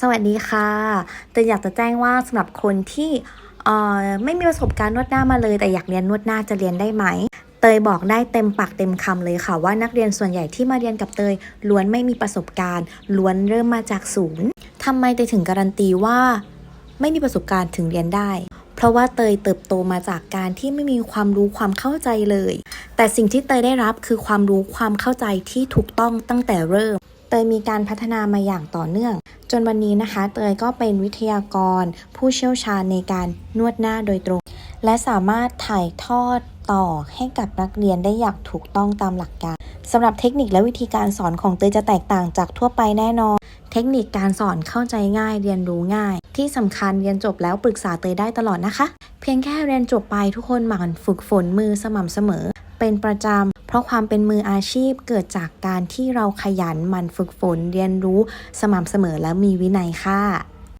สวัสดีค่ะแต่อยากจะแจ้งว่าสำหรับคนที่ไม่มีประสบการณ์นวดหน้ามาเลย แต่อยากเรียนนวดหน้าจะเรียนได้ไหม เตยบอกได้เต็มปากเต็มคำเลยค่ะ ว่านักเรียนส่วนใหญ่ที่มาเรียนกับเตยล้วนไม่มีประสบการณ์ ล้วนเริ่มมาจากศูนย์ทำไมเตยถึงการันตีว่า ไม่มีประสบการณ์ถึงเรียนได้ เพราะว่าเตยเติบโตมาจากการที่ไม่มีความรู้ความเข้าใจเลย แต่สิ่งที่เตยได้รับคือความรู้ความเข้าใจที่ถูกต้องตั้งแต่เริ่ม เตยมีการพัฒนามาอย่างต่อเนื่อง จนวันนี้นะคะ เตยก็เป็นวิทยากร ผู้เชี่ยวชาญในการนวดหน้าโดยตรง และสามารถถ่ายทอดต่อให้กับนักเรียนได้อย่างถูกต้องตามหลักการสำหรับเทคนิคและวิธีการสอนของเตยจะแตกต่างจากทั่วไปแน่นอน เทคนิคการสอนเข้าใจง่ายเรียนรู้ง่าย ที่สำคัญเรียนจบแล้วปรึกษาเตยได้ตลอดนะคะ เพียงแค่เรียนจบไปทุกคนหมั่นฝึกฝนมือสม่ำเสมอ เป็นประจำ เพราะความเป็นมืออาชีพเกิดจากการที่เราขยันมันฝึกฝนเรียนรู้สม่ำเสมอและมีวินัยค่ะ